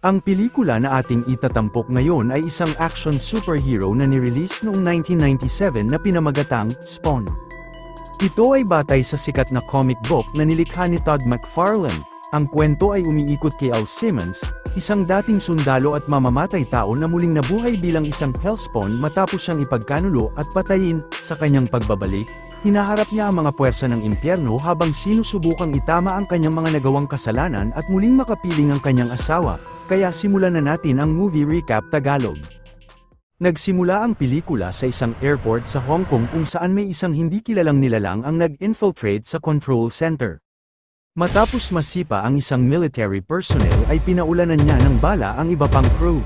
Ang pelikula na ating itatampok ngayon ay isang action superhero na nirelease noong 1997 na pinamagatang Spawn. Ito ay batay sa sikat na comic book na nilikha ni Todd McFarlane. Ang kwento ay umiikot kay Al Simmons, isang dating sundalo at mamamatay tao na muling nabuhay bilang isang hellspawn matapos siyang ipagkanulo at patayin, sa kanyang pagbabalik, hinaharap niya ang mga puwersa ng impyerno habang sinusubukang itama ang kanyang mga nagawang kasalanan at muling makapiling ang kanyang asawa, kaya simulan na natin ang movie recap Tagalog. Nagsimula ang pelikula sa isang airport sa Hong Kong kung saan may isang hindi kilalang nilalang ang nag-infiltrate sa control center. Matapos masipa ang isang military personnel ay pinaulanan niya ng bala ang iba pang crew.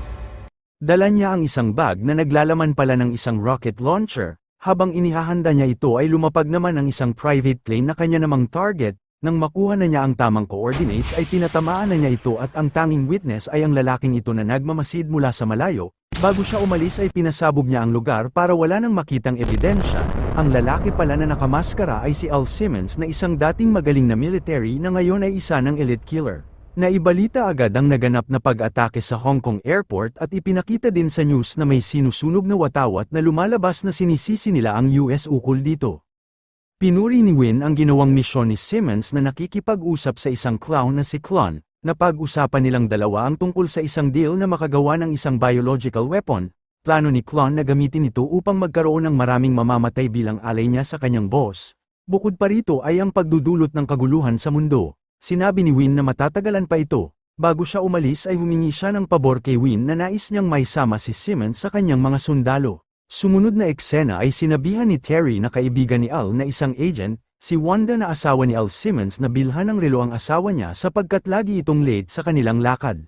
Dala niya ang isang bag na naglalaman pala ng isang rocket launcher, habang inihahanda niya ito ay lumapag naman ang isang private plane na kanya namang target, nang makuha na niya ang tamang coordinates ay pinatamaan na niya ito at ang tanging witness ay ang lalaking ito na nagmamasid mula sa malayo, bago siya umalis ay pinasabog niya ang lugar para wala nang makitang ebidensya, ang lalaki pala na nakamaskara ay si Al Simmons na isang dating magaling na military na ngayon ay isa ng elite killer. Naibalita agad ang naganap na pag-atake sa Hong Kong airport at ipinakita din sa news na may sinusunog na watawat na lumalabas na sinisisi nila ang US ukol dito. Pinuri ni Win ang ginawang misyon ni Simmons na nakikipag-usap sa isang clown na si Klon, na pag-usapan nilang dalawa ang tungkol sa isang deal na makagawa ng isang biological weapon, plano ni Klon na gamitin ito upang magkaroon ng maraming mamamatay bilang alay niya sa kanyang boss. Bukod pa rito ay ang pagdudulot ng kaguluhan sa mundo. Sinabi ni Win na matatagalan pa ito. Bago siya umalis ay humingi siya ng pabor kay Win na nais niyang maisama si Simmons sa kanyang mga sundalo. Sumunod na eksena ay sinabihan ni Terry na kaibigan ni Al na isang agent, si Wanda na asawa ni Al Simmons na bilhan ng relo ang asawa niya sapagkat lagi itong late sa kanilang lakad.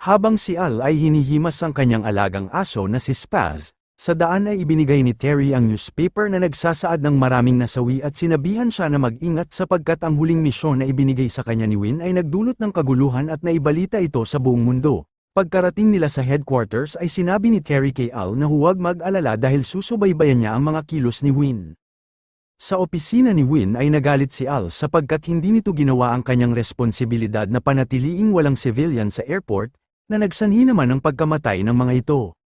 Habang si Al ay hinihimas ang kanyang alagang aso na si Spaz, sa daan ay ibinigay ni Terry ang newspaper na nagsasaad ng maraming nasawi at sinabihan siya na mag-ingat sapagkat ang huling misyon na ibinigay sa kanya ni Win ay nagdulot ng kaguluhan at naibalita ito sa buong mundo. Pagkarating nila sa headquarters ay sinabi ni Terry kay Al na huwag mag-alala dahil susubaybayan niya ang mga kilos ni Win. Sa opisina ni Win ay nagalit si Al sapagkat hindi nito ginawa ang kanyang responsibilidad na panatiliing walang civilian sa airport, na nagsanhi naman ng pagkamatay ng mga ito.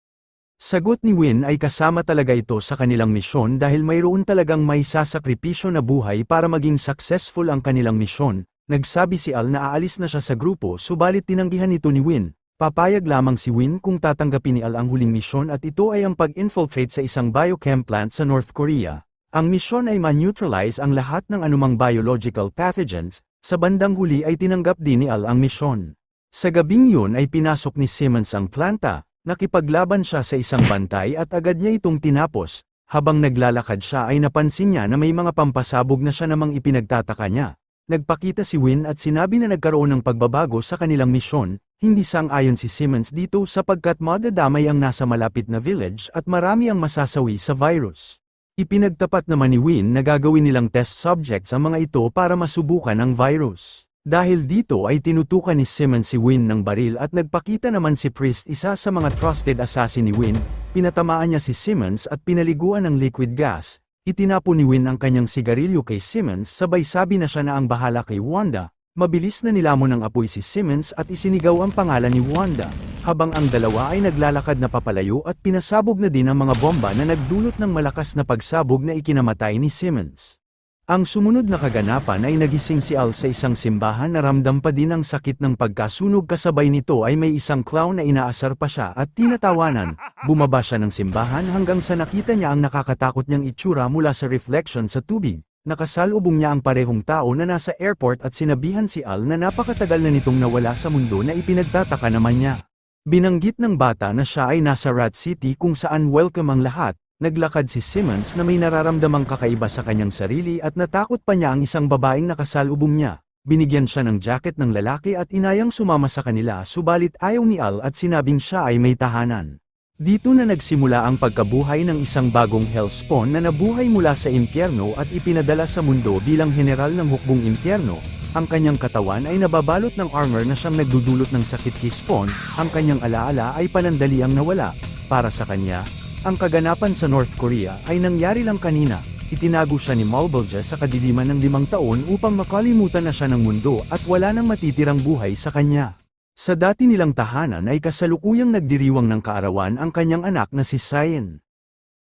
Sagot ni Win ay kasama talaga ito sa kanilang misyon dahil mayroon talagang may sasakripisyo na buhay para maging successful ang kanilang misyon. Nagsabi si Al na aalis na siya sa grupo subalit tinanggihan nito ni Win. Papayag lamang si Win kung tatanggapin ni Al ang huling misyon at ito ay ang pag-infiltrate sa isang biochem plant sa North Korea. Ang misyon ay ma-neutralize ang lahat ng anumang biological pathogens, sa bandang huli ay tinanggap din ni Al ang misyon. Sa gabing yun ay pinasok ni Simmons ang planta, nakipaglaban siya sa isang bantay at agad niya itong tinapos, habang naglalakad siya ay napansin niya na may mga pampasabog na siya namang ipinagtataka niya. Nagpakita si Win at sinabi na nagkaroon ng pagbabago sa kanilang misyon, hindi sang-ayon si Simmons dito sapagkat madadamay ang nasa malapit na village at marami ang masasawi sa virus. Ipinagtapat naman ni Win na gagawin nilang test subjects ang mga ito para masubukan ang virus. Dahil dito ay tinutukan ni Simmons si Win ng baril at nagpakita naman si Priest isa sa mga trusted assassin ni Win, pinatamaan niya si Simmons at pinaliguan ng liquid gas, itinapon ni Win ang kanyang sigarilyo kay Simmons sabay sabi na siya na ang bahala kay Wanda, mabilis na nilamon ng apoy si Simmons at isinigaw ang pangalan ni Wanda, habang ang dalawa ay naglalakad na papalayo at pinasabog na din ang mga bomba na nagdulot ng malakas na pagsabog na ikinamatay ni Simmons. Ang sumunod na kaganapan ay nagising si Al sa isang simbahan na ramdam pa din ang sakit ng pagkasunog kasabay nito ay may isang clown na inaasar pa siya at tinatawanan. Bumaba siya ng simbahan hanggang sa nakita niya ang nakakatakot niyang itsura mula sa reflection sa tubig. Nakasalubong niya ang parehong tao na nasa airport at sinabihan si Al na napakatagal na nitong nawala sa mundo na ipinagtataka naman niya. Binanggit ng bata na siya ay nasa Rat City kung saan welcome ang lahat, Naglakad si Simmons na may nararamdamang kakaiba sa kanyang sarili at natakot pa niya ang isang babaeng nakasalubong niya. Binigyan siya ng jacket ng lalaki at inayang sumama sa kanila subalit ayaw ni Al at sinabing siya ay may tahanan. Dito na nagsimula ang pagkabuhay ng isang bagong hellspawn na nabuhay mula sa impyerno at ipinadala sa mundo bilang general ng hukbong impyerno. Ang kanyang katawan ay nababalot ng armor na siyang nagdudulot ng sakit kay Spawn, ang kanyang alaala ay panandaliang nawala. Para sa kanya, ang kaganapan sa North Korea ay nangyari lang kanina, itinago siya ni Malbolge sa kadiliman ng limang taon upang makalimutan na siya ng mundo at wala nang matitirang buhay sa kanya. Sa dati nilang tahanan ay kasalukuyang nagdiriwang ng kaarawan ang kanyang anak na si Cyan.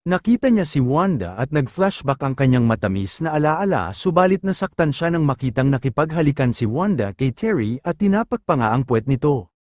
Nakita niya si Wanda at nag-flashback ang kanyang matamis na alaala subalit nasaktan siya nang makitang nakipaghalikan si Wanda kay Terry at tinapak pa nga ang puwet nito.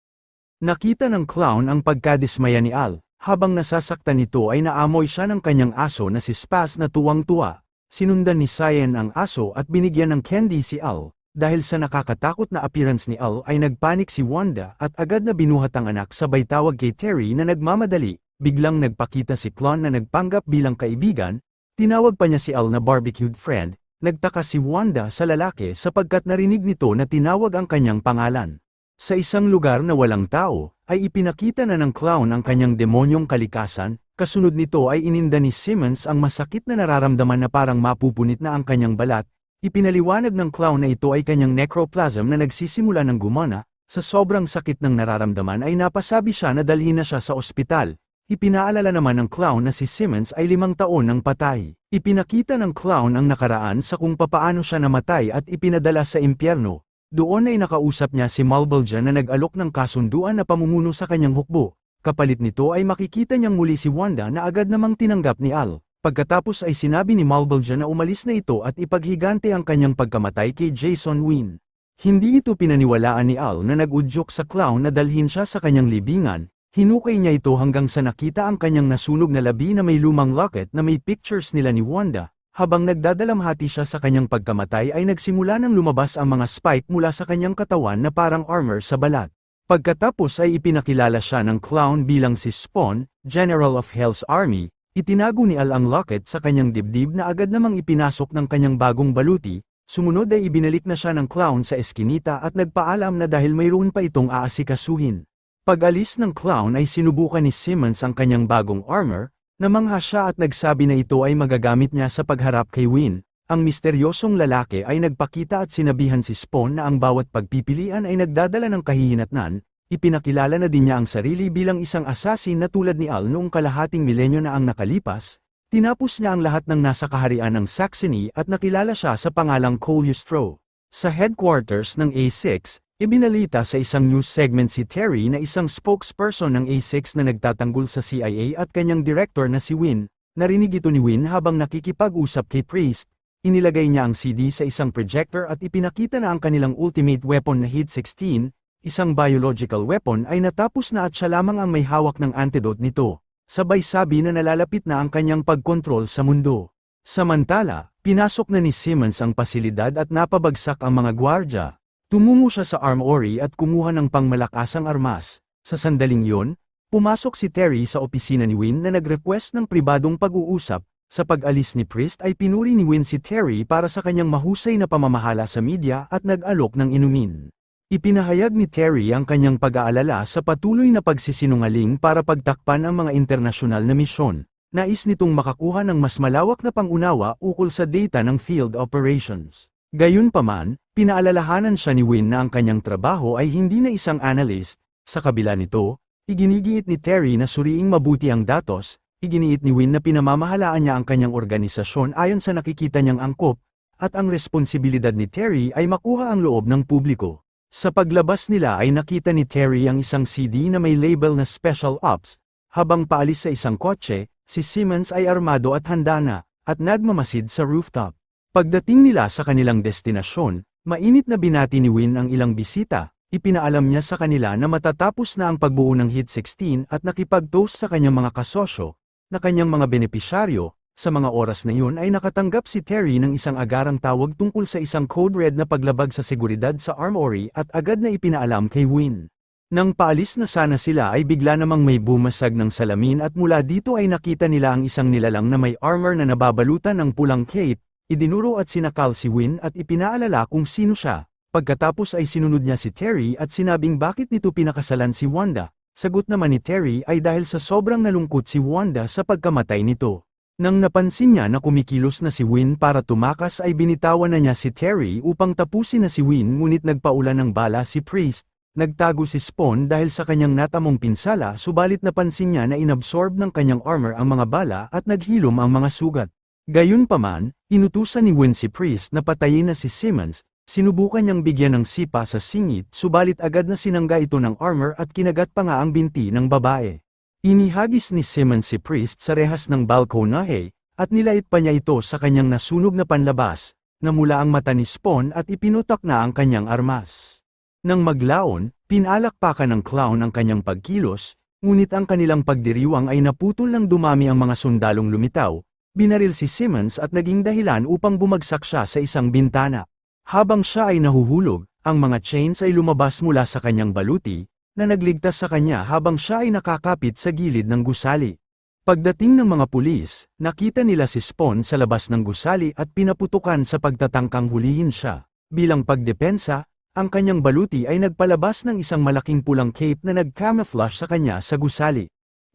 Nakita ng clown ang pagkadismaya ni Al, habang nasasaktan nito ay naamoy siya ng kanyang aso na si Spaz na tuwang-tuwa. Sinundan ni Cyan ang aso at binigyan ng candy si Al. Dahil sa nakakatakot na appearance ni Al ay nagpanik si Wanda at agad na binuhat ang anak sabay tawag kay Terry na nagmamadali, biglang nagpakita si Clon na nagpanggap bilang kaibigan, tinawag pa niya si Al na barbecued friend, nagtaka si Wanda sa lalaki sapagkat narinig nito na tinawag ang kanyang pangalan. Sa isang lugar na walang tao, ay ipinakita na ng clown ang kanyang demonyong kalikasan, kasunod nito ay ininda ni Simmons ang masakit na nararamdaman na parang mapupunit na ang kanyang balat, ipinaliwanag ng clown na ito ay kanyang necroplasm na nagsisimula ng gumana, sa sobrang sakit ng nararamdaman ay napasabi siya na dalhin na siya sa ospital, Ipinaalala naman ng clown na si Simmons ay limang taon ng patay. Ipinakita ng clown ang nakaraan sa kung papaano siya namatay at ipinadala sa impyerno. Doon ay nakausap niya si Malbolgia na nag-alok ng kasunduan na pamumuno sa kanyang hukbo. Kapalit nito ay makikita niyang muli si Wanda na agad namang tinanggap ni Al. Pagkatapos ay sinabi ni Malbolgia na umalis na ito at ipaghigante ang kanyang pagkamatay kay Jason Wynn. Hindi ito pinaniwalaan ni Al na nag-udyok sa clown na dalhin siya sa kanyang libingan, Hinukay niya ito hanggang sa nakita ang kanyang nasunog na labi na may lumang locket na may pictures nila ni Wanda, habang nagdadalamhati siya sa kanyang pagkamatay ay nagsimula nang lumabas ang mga spike mula sa kanyang katawan na parang armor sa balat. Pagkatapos ay ipinakilala siya ng clown bilang si Spawn, General of Hell's Army, itinago ni Al ang locket sa kanyang dibdib na agad namang ipinasok ng kanyang bagong baluti, sumunod ay ibinalik na siya ng clown sa eskinita at nagpaalam na dahil mayroon pa itong aasikasuhin. Pag-alis ng clown ay sinubukan ni Simmons ang kanyang bagong armor, namangha siya at nagsabi na ito ay magagamit niya sa pagharap kay Win. Ang misteryosong lalaki ay nagpakita at sinabihan si Spawn na ang bawat pagpipilian ay nagdadala ng kahihinatnan, ipinakilala na din niya ang sarili bilang isang assassin na tulad ni Al noong kalahating milenyo na ang nakalipas, tinapos niya ang lahat ng nasa kaharian ng Saxony at nakilala siya sa pangalang Coleustro. Sa headquarters ng A6, Ibinalita sa isang news segment si Terry na isang spokesperson ng A6 na nagtatanggol sa CIA at kanyang director na si Win, narinig ito ni Win habang nakikipag-usap kay Priest, inilagay niya ang CD sa isang projector at ipinakita na ang kanilang ultimate weapon na HIT-16, isang biological weapon ay natapos na at siya lamang ang may hawak ng antidote nito, sabay sabi na nalalapit na ang kanyang pagkontrol sa mundo. Samantala, pinasok na ni Simmons ang pasilidad at napabagsak ang mga gwardya, Tumungo siya sa armory at kumuha ng pangmalakasang armas. Sa sandaling yon, pumasok si Terry sa opisina ni Win na nag-request ng pribadong pag-uusap. Sa pag-alis ni Priest ay pinuri ni Win si Terry para sa kanyang mahusay na pamamahala sa media at nag-alok ng inumin. Ipinahayag ni Terry ang kanyang pag-aalala sa patuloy na pagsisinungaling para pagtakpan ang mga internasyonal na misyon. Nais nitong makakuha ng mas malawak na pangunawa ukol sa data ng field operations. Gayunpaman, pinaalalahanan siya ni Win na ang kanyang trabaho ay hindi na isang analyst, sa kabila nito, iginigiit ni Terry na suriing mabuti ang datos, iginiit ni Win na pinamamahalaan niya ang kanyang organisasyon ayon sa nakikita niyang angkop, at ang responsibilidad ni Terry ay makuha ang loob ng publiko. Sa paglabas nila ay nakita ni Terry ang isang CD na may label na Special Ops, habang paalis sa isang kotse, si Simmons ay armado at handa na, at nagmamasid sa rooftop. Pagdating nila sa kanilang destinasyon, mainit na binati ni Win ang ilang bisita, ipinaalam niya sa kanila na matatapos na ang pagbuo ng Hit 16 at nakipag-toast sa kanyang mga kasosyo, na kanyang mga benepisyaryo, sa mga oras na yun ay nakatanggap si Terry ng isang agarang tawag tungkol sa isang code red na paglabag sa seguridad sa armory at agad na ipinaalam kay Win. Nang paalis na sana sila ay bigla namang may bumasag ng salamin at mula dito ay nakita nila ang isang nilalang na may armor na nababalutan ng pulang cape, Idinuro at sinakal si Win at ipinaalala kung sino siya. Pagkatapos ay sinunod niya si Terry at sinabing bakit nito pinakasalan si Wanda. Sagot naman ni Terry ay dahil sa sobrang nalungkot si Wanda sa pagkamatay nito. Nang napansin niya na kumikilos na si Win para tumakas ay binitawan na niya si Terry upang tapusin na si Win ngunit nagpaulan ng bala si Priest. Nagtago si Spawn dahil sa kanyang natamong pinsala subalit napansin niya na inabsorb ng kanyang armor ang mga bala at naghilom ang mga sugat. Gayunpaman, inutusan ni Win si Priest na patayin na si Simmons, Sinubukan niyang bigyan ng sipa sa singit subalit agad na sinangga ito ng armor at kinagat pa nga ang binti ng babae. Inihagis ni Simmons si Priest sa rehas ng balkonahe, at nilait pa niya ito sa kanyang nasunog na panlabas, namula ang mata ni Spawn at ipinutak na ang kanyang armas. Nang maglaon, pinalakpakan ng clown ang kanyang pagkilos, ngunit ang kanilang pagdiriwang ay naputol nang dumami ang mga sundalong lumitaw, binaril si Simmons at naging dahilan upang bumagsak siya sa isang bintana. Habang siya ay nahuhulog, ang mga chains ay lumabas mula sa kanyang baluti, na nagligtas sa kanya habang siya ay nakakapit sa gilid ng gusali. Pagdating ng mga pulis, nakita nila si Spawn sa labas ng gusali at pinaputukan sa pagtatangkang hulihin siya. Bilang pagdepensa, ang kanyang baluti ay nagpalabas ng isang malaking pulang cape na nag-camouflage sa kanya sa gusali.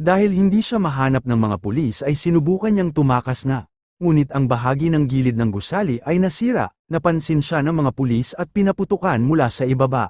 Dahil hindi siya mahanap ng mga pulis ay sinubukan niyang tumakas na. Ngunit ang bahagi ng gilid ng gusali ay nasira, napansin siya ng mga pulis at pinaputukan mula sa ibaba.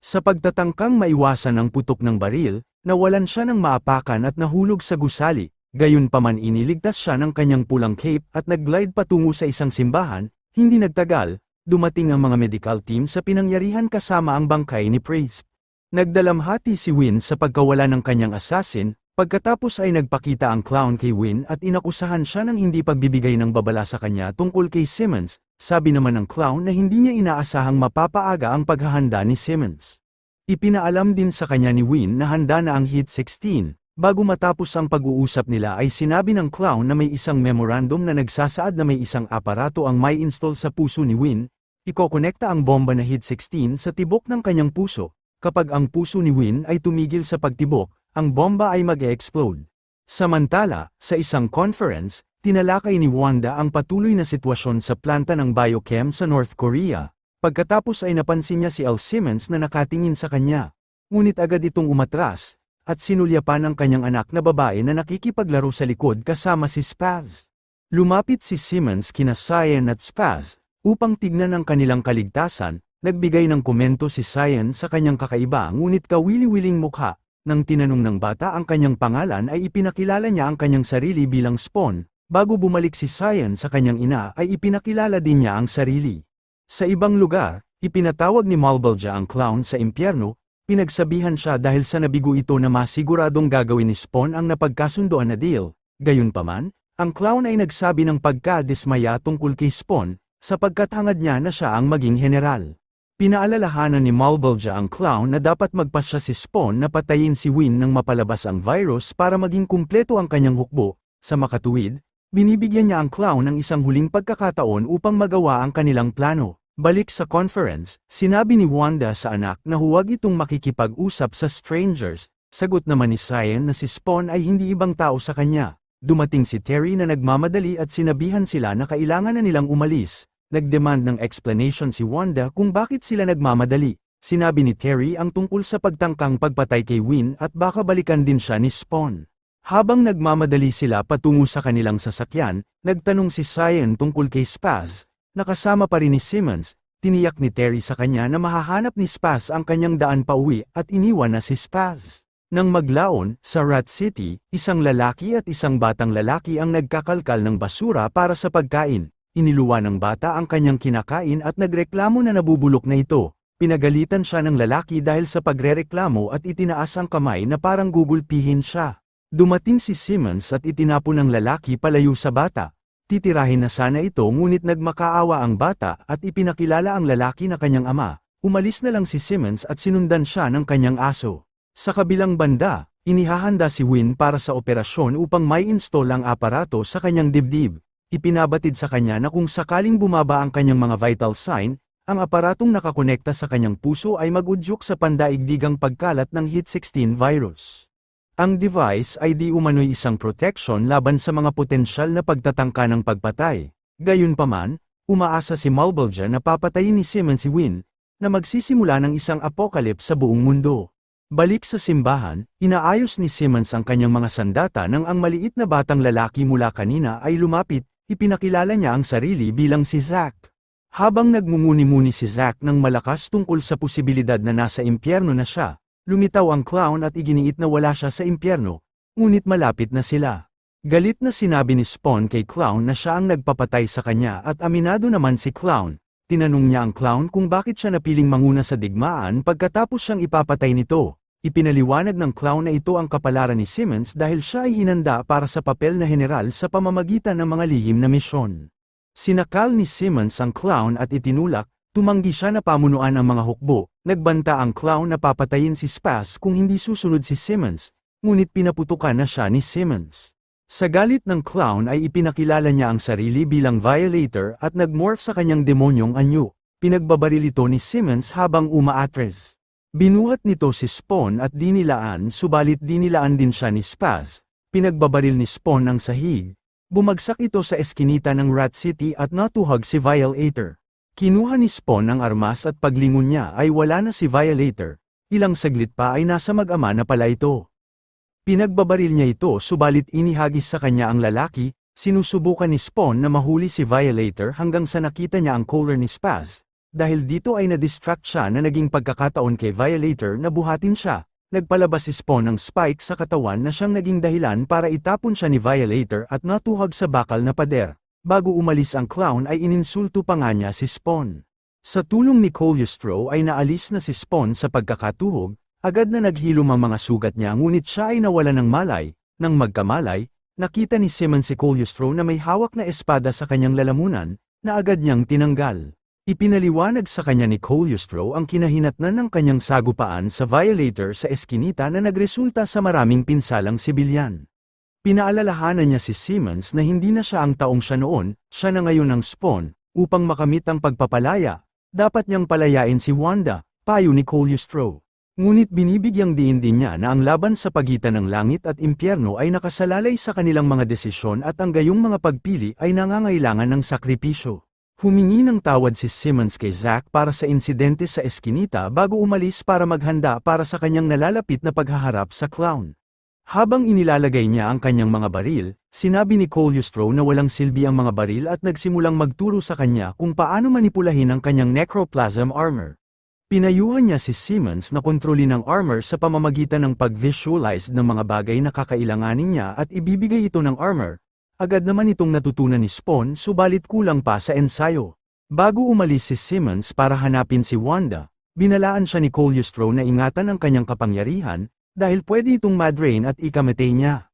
Sa pagtatangkang maiwasan ang putok ng baril, nawalan siya ng maapakan at nahulog sa gusali, gayunpaman iniligtas siya ng kanyang pulang cape at nag-glide patungo sa isang simbahan, hindi nagtagal, dumating ang mga medical team sa pinangyarihan kasama ang bangkay ni Priest. Nagdalamhati si Win sa pagkawala ng kanyang assassin, pagkatapos ay nagpakita ang clown kay Win at inakusahan siya ng hindi pagbibigay ng babala sa kanya tungkol kay Simmons, sabi naman ng clown na hindi niya inaasahang mapapaaga ang paghahanda ni Simmons. Ipinaalam din sa kanya ni Win na handa na ang Hit 16. Bago matapos ang pag-uusap nila ay sinabi ng clown na may isang memorandum na nagsasaad na may isang aparato ang may install sa puso ni Win, ikokonekta ang bomba na Hit 16 sa tibok ng kanyang puso. Kapag ang puso ni Win ay tumigil sa pagtibok, ang bomba ay mag-explode. Samantala, sa isang conference, tinalakay ni Wanda ang patuloy na sitwasyon sa planta ng biochem sa North Korea. Pagkatapos ay napansin niya si L. Simmons na nakatingin sa kanya. Ngunit agad itong umatras, at sinulyapan ang kanyang anak na babae na nakikipaglaro sa likod kasama si Spaz. Lumapit si Simmons kina Cyan at Spaz, upang tignan ang kanilang kaligtasan, nagbigay ng komento si Cyan sa kanyang kakaiba ngunit kawili-wiling mukha, nang tinanong ng bata ang kanyang pangalan ay ipinakilala niya ang kanyang sarili bilang Spawn, bago bumalik si Cyan sa kanyang ina ay ipinakilala din niya ang sarili. Sa ibang lugar, ipinatawag ni Malbolgia ang clown sa impyerno, pinagsabihan siya dahil sa nabigo ito na masiguradong gagawin ni Spawn ang napagkasundoan na deal. Gayunpaman, ang clown ay nagsabi ng pagka-dismaya tungkol kay Spawn, sapagkat hangad niya na siya ang maging general. Pinaalalahanan ni Malbolgia ang clown na dapat magpasya si Spawn na patayin si Win nang mapalabas ang virus para maging kumpleto ang kanyang hukbo. Sa makatuwid, binibigyan niya ang clown ng isang huling pagkakataon upang magawa ang kanilang plano. Balik sa conference, sinabi ni Wanda sa anak na huwag itong makikipag-usap sa strangers. Sagot naman ni Cyan na si Spawn ay hindi ibang tao sa kanya. Dumating si Terry na nagmamadali at sinabihan sila na kailangan na nilang umalis. Nagdemand ng explanation si Wanda kung bakit sila nagmamadali. Sinabi ni Terry ang tungkol sa pagtangkang pagpatay kay Win at baka balikan din siya ni Spawn. Habang nagmamadali sila patungo sa kanilang sasakyan, nagtanong si Cyan tungkol kay Spaz. Nakasama pa rin ni Simmons, tiniyak ni Terry sa kanya na mahahanap ni Spaz ang kanyang daan pauwi at iniwan na si Spaz. Nang maglaon, sa Rat City, isang lalaki at isang batang lalaki ang nagkakalkal ng basura para sa pagkain. Iniluwa ng bata ang kanyang kinakain at nagreklamo na nabubulok na ito. Pinagalitan siya ng lalaki dahil sa pagrereklamo at itinaas ang kamay na parang gugulpihin siya. Dumating si Simmons at itinapon ng lalaki palayo sa bata. Titirahin na sana ito ngunit nagmakaawa ang bata at ipinakilala ang lalaki na kanyang ama. Umalis na lang si Simmons at sinundan siya ng kanyang aso. Sa kabilang banda, inihahanda si Win para sa operasyon upang may install ang aparato sa kanyang dibdib. Ipinabatid sa kanya na kung sakaling bumaba ang kanyang mga vital sign, ang aparatong nakakonekta sa kanyang puso ay mag-udyok sa pandaigdigang pagkalat ng HIT-16 virus. Ang device ay di umano'y isang protection laban sa mga potensyal na pagtatangka ng pagpatay. Gayunpaman, umaasa si Malbolgia na papatayin ni Simmons si Win, na magsisimula ng isang apocalypse sa buong mundo. Balik sa simbahan, inaayos ni Simmons ang kanyang mga sandata nang ang maliit na batang lalaki mula kanina ay lumapit, ipinakilala niya ang sarili bilang si Zack. Habang nagmumuni-muni si Zack ng malakas tungkol sa posibilidad na nasa impyerno na siya, lumitaw ang clown at iginiit na wala siya sa impyerno, ngunit malapit na sila. Galit na sinabi ni Spawn kay Clown na siya ang nagpapatay sa kanya at aminado naman si Clown, tinanong niya ang clown kung bakit siya napiling manguna sa digmaan pagkatapos siyang ipapatay nito. Ipinaliwanag ng clown na ito ang kapalaran ni Simmons dahil siya ay hinanda para sa papel na general sa pamamagitan ng mga lihim na misyon. Sinakal ni Simmons ang clown at itinulak, tumanggi siya na pamunuan ang mga hukbo, nagbanta ang clown na papatayin si Spaz kung hindi susunod si Simmons, ngunit pinaputukan na siya ni Simmons. Sa galit ng clown ay ipinakilala niya ang sarili bilang violator at nagmorph sa kanyang demonyong anyo. Pinagbabaril ito ni Simmons habang umaatres. Binuhat nito si Spawn at dinilaan subalit dinilaan din siya ni Spaz. Pinagbabaril ni Spawn ang sahig. Bumagsak ito sa eskinita ng Rat City at natuhag si Violator. Kinuha ni Spawn ang armas at paglingon niya ay wala na si Violator. Ilang saglit pa ay nasa mag-ama na pala ito. Pinagbabaril niya ito subalit inihagis sa kanya ang lalaki, sinusubukan ni Spawn na mahuli si Violator hanggang sa nakita niya ang collar ni Spaz. Dahil dito ay na-distract siya na naging pagkakataon kay Violator na buhatin siya, nagpalabas si Spawn ng spike sa katawan na siyang naging dahilan para itapon siya ni Violator at natuhag sa bakal na pader. Bago umalis ang clown ay ininsulto pa nga niya si Spawn. Sa tulong ni Coleustro ay naalis na si Spawn sa pagkakatuhog, agad na naghilom ang mga sugat niya ngunit siya ay nawala ng malay, nang magkamalay, nakita ni Simon si Coleustro na may hawak na espada sa kanyang lalamunan, na agad niyang tinanggal. Ipinaliwanag sa kanya ni Coleustro ang kinahinatnan ng kanyang sagupaan sa violator sa eskinita na nagresulta sa maraming pinsalang sibilyan. Pinaalalahanan niya si Simmons na hindi na siya ang taong siya noon, siya na ngayon ang spawn, upang makamit ang pagpapalaya, dapat niyang palayain si Wanda, payo ni Coleustro. Ngunit binibigyang diin din niya na ang laban sa pagitan ng langit at impyerno ay nakasalalay sa kanilang mga desisyon at ang gayong mga pagpili ay nangangailangan ng sakripisyo. Humingi ng tawad si Simmons kay Zack para sa insidente sa eskinita bago umalis para maghanda para sa kanyang nalalapit na paghaharap sa clown. Habang inilalagay niya ang kanyang mga baril, sinabi ni Coleustro na walang silbi ang mga baril at nagsimulang magturo sa kanya kung paano manipulahin ang kanyang necroplasm armor. Pinayuhan niya si Simmons na kontrolin ang armor sa pamamagitan ng pag-visualize ng mga bagay na kakailanganin niya at ibibigay ito ng armor, Agad naman itong natutunan ni Spawn subalit kulang pa sa ensayo. Bago umalis si Simmons para hanapin si Wanda, binalaan siya ni Coleustro na ingatan ang kanyang kapangyarihan, dahil pwede itong madrain at ikamatay niya.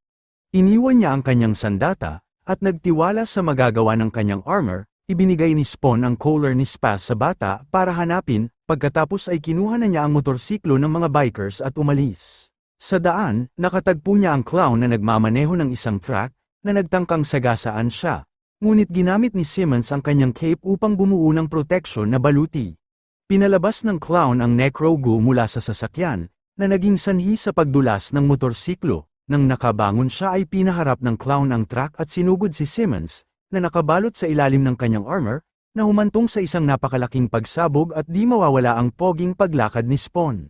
Iniwan niya ang kanyang sandata, at nagtiwala sa magagawa ng kanyang armor, ibinigay ni Spawn ang collar ni Spaz sa bata para hanapin, pagkatapos ay kinuha na niya ang motorsiklo ng mga bikers at umalis. Sa daan, nakatagpo niya ang clown na nagmamaneho ng isang truck, na nagtangkang sagasaan siya. Ngunit ginamit ni Simmons ang kanyang cape upang bumuo ng proteksyon na baluti. Pinalabas ng clown ang necrogu mula sa sasakyan, na naging sanhi sa pagdulas ng motorsiklo. Nang nakabangon siya ay pinaharap ng clown ang truck at sinugod si Simmons, na nakabalot sa ilalim ng kanyang armor, na humantong sa isang napakalaking pagsabog at di mawawala ang poging paglakad ni Spawn.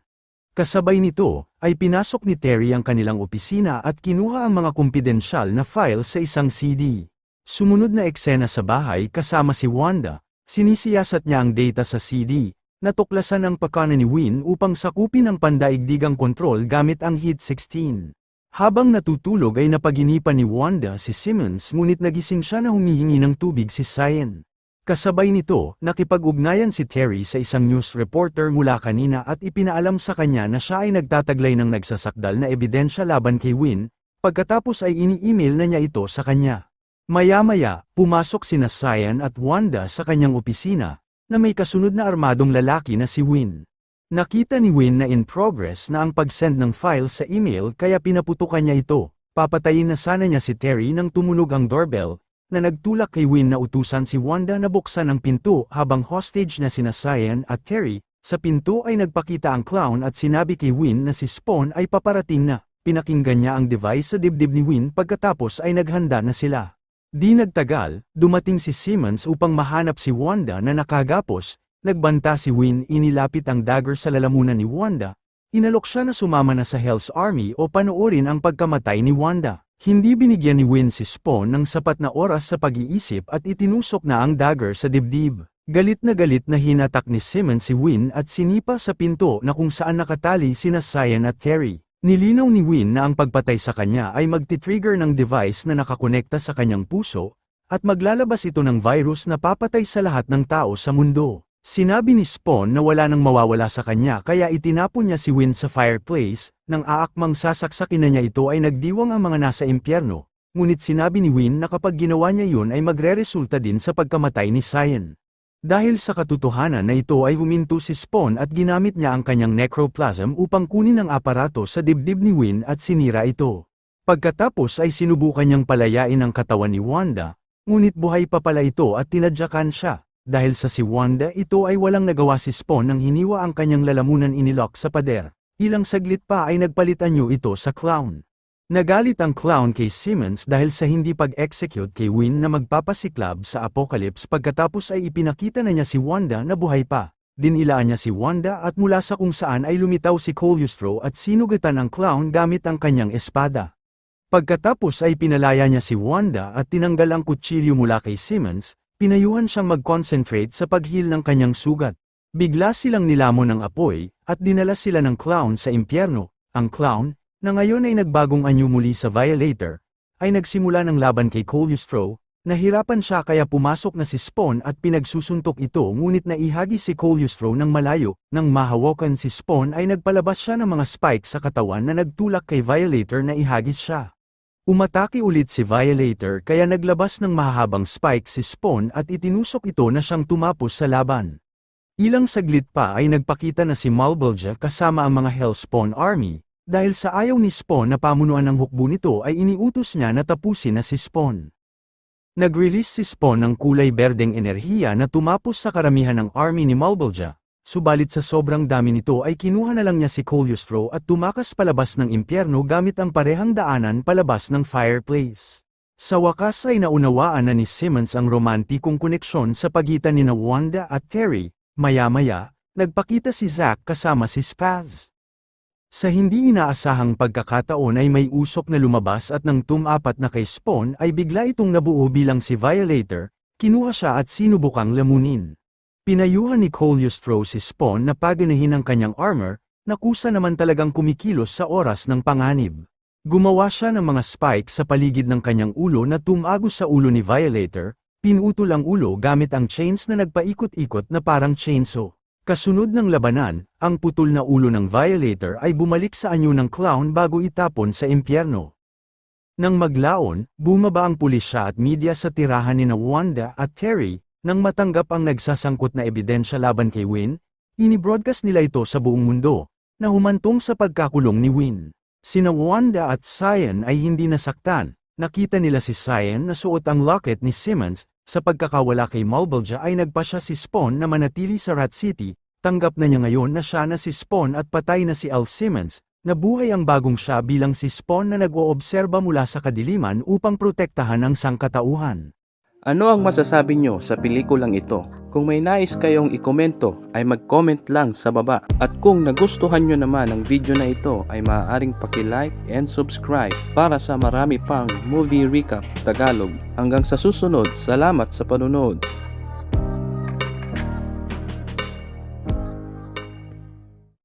Kasabay nito, ay pinasok ni Terry ang kanilang opisina at kinuha ang mga kumpidensyal na file sa isang CD. Sumunod na eksena sa bahay kasama si Wanda, sinisiyasat niya ang data sa CD, natuklasan ang pakana ni Win upang sakupin ang pandaigdigang kontrol gamit ang Heat 16. Habang natutulog ay napaginipan ni Wanda si Simmons ngunit nagising siya na humihingi ng tubig si Cyan. Kasabay nito, nakipag-ugnayan si Terry sa isang news reporter mula kanina at ipinaalam sa kanya na siya ay nagtataglay ng nagsasakdal na ebidensya laban kay Win, pagkatapos ay ini-email na niya ito sa kanya. Maya-maya, pumasok sina Cyan at Wanda sa kanyang opisina, na may kasunod na armadong lalaki na si Win. Nakita ni Win na in progress na ang pag-send ng file sa email kaya pinaputukan niya ito. Papatayin na sana niya si Terry nang tumunog ang doorbell, na nagtulak kay Win na utusan si Wanda na buksan ang pinto habang hostage na sina Cyan at Terry, sa pinto ay nagpakita ang clown at sinabi kay Win na si Spawn ay paparating na, pinakinggan niya ang device sa dibdib ni Win pagkatapos ay naghanda na sila. Di nagtagal, dumating si Simmons upang mahanap si Wanda na nakagapos, nagbanta si Win inilapit ang dagger sa lalamunan ni Wanda, inalok siya na sumama na sa Hell's Army o panoorin ang pagkamatay ni Wanda. Hindi binigyan ni Win si Spawn ng sapat na oras sa pag-iisip at itinusok na ang dagger sa dibdib. Galit na galit na hinatak ni Simmons si Win at sinipa sa pinto na kung saan nakatali sina Cyan at Terry. Nilinaw ni Win na ang pagpatay sa kanya ay magti-trigger ng device na nakakonekta sa kanyang puso, at maglalabas ito ng virus na papatay sa lahat ng tao sa mundo. Sinabi ni Spawn na wala nang mawawala sa kanya kaya itinapon niya si Win sa fireplace, nang aakmang sasaksakin na niya ito ay nagdiwang ang mga nasa impyerno, ngunit sinabi ni Win na kapag ginawa niya yun ay magre-resulta din sa pagkamatay ni Cyan. Dahil sa katotohanan na ito ay huminto si Spawn at ginamit niya ang kanyang necroplasm upang kunin ang aparato sa dibdib ni Win at sinira ito. Pagkatapos ay sinubukan niyang palayain ang katawan ni Wanda, ngunit buhay pa pala ito at tinadyakan siya. Dahil sa si Wanda ito ay walang nagawa si Spawn nang hiniwa ang kanyang lalamunan inilok sa pader. Ilang saglit pa ay nagpalitan niyo ito sa clown. Nagalit ang clown kay Simmons dahil sa hindi pag-execute kay Win na magpapasiklab sa Apocalypse pagkatapos ay ipinakita na niya si Wanda na buhay pa. Dinilaan niya si Wanda at mula sa kung saan ay lumitaw si Coleustro at sinugatan ang clown gamit ang kanyang espada. Pagkatapos ay pinalaya niya si Wanda at tinanggal ang kutsilyo mula kay Simmons, pinayuhan siyang mag-concentrate sa paghil ng kanyang sugat. Bigla silang nilamon ng apoy, at dinala sila ng clown sa impyerno. Ang clown, na ngayon ay nagbagong anyo muli sa Violator, ay nagsimula ng laban kay Coleustro, nahirapan siya kaya pumasok na si Spawn at pinagsusuntok ito ngunit naihagi si Coleustro ng malayo, nang mahawakan si Spawn ay nagpalabas siya ng mga spike sa katawan na nagtulak kay Violator na ihagis siya. Umatake ulit si Violator kaya naglabas ng mahahabang spike si Spawn at itinusok ito na siyang tumapos sa laban. Ilang saglit pa ay nagpakita na si Malbolgia kasama ang mga Hellspawn Army, dahil sa ayaw ni Spawn na pamunuan ng hukbo nito ay iniutos niya na tapusin na si Spawn. Nag-release si Spawn ng kulay berdeng enerhiya na tumapos sa karamihan ng army ni Malbolgia, subalit sa sobrang dami nito ay kinuha na lang niya si Coleustro at tumakas palabas ng impyerno gamit ang parehang daanan palabas ng fireplace. Sa wakas ay naunawaan na ni Simmons ang romantikong koneksyon sa pagitan ni na Wanda at Terry, maya-maya, nagpakita si Zack kasama si Spaz. Sa hindi inaasahang pagkakataon ay may usok na lumabas at nang tumapat na kay Spawn ay bigla itong nabuo bilang si Violator, kinuha siya at sinubukang lamunin. Pinayuhan ni Coleustro si Spawn na paganahin ang kanyang armor, na kusa naman talagang kumikilos sa oras ng panganib. Gumawa siya ng mga spike sa paligid ng kanyang ulo na tumagos sa ulo ni Violator, pinutol ang ulo gamit ang chains na nagpaikot-ikot na parang chainsaw. Kasunod ng labanan, ang putol na ulo ng Violator ay bumalik sa anyo ng clown bago itapon sa impyerno. Nang maglaon, bumaba ang pulisya at media sa tirahan ni na Wanda at Terry, nang matanggap ang nagsasangkot na ebidensya laban kay Win, inibroadcast nila ito sa buong mundo, na humantong sa pagkakulong ni Win. Sina Wanda at Cyan ay hindi nasaktan, nakita nila si Cyan na suot ang locket ni Simmons, sa pagkakawala kay Malbolgia ay nagpa siya si Spawn na manatili sa Rat City, tanggap na niya ngayon na siya na si Spawn at patay na si Al Simmons, nabuhay ang bagong siya bilang si Spawn na nag-oobserba mula sa kadiliman upang protektahan ang sangkatauhan. Ano ang masasabi nyo sa pelikulang ito? Kung may nais kayong ikomento ay mag-comment lang sa baba. At kung nagustuhan nyo naman ang video na ito ay maaaring paki-like and subscribe para sa marami pang movie recap Tagalog. Hanggang sa susunod, salamat sa panunod.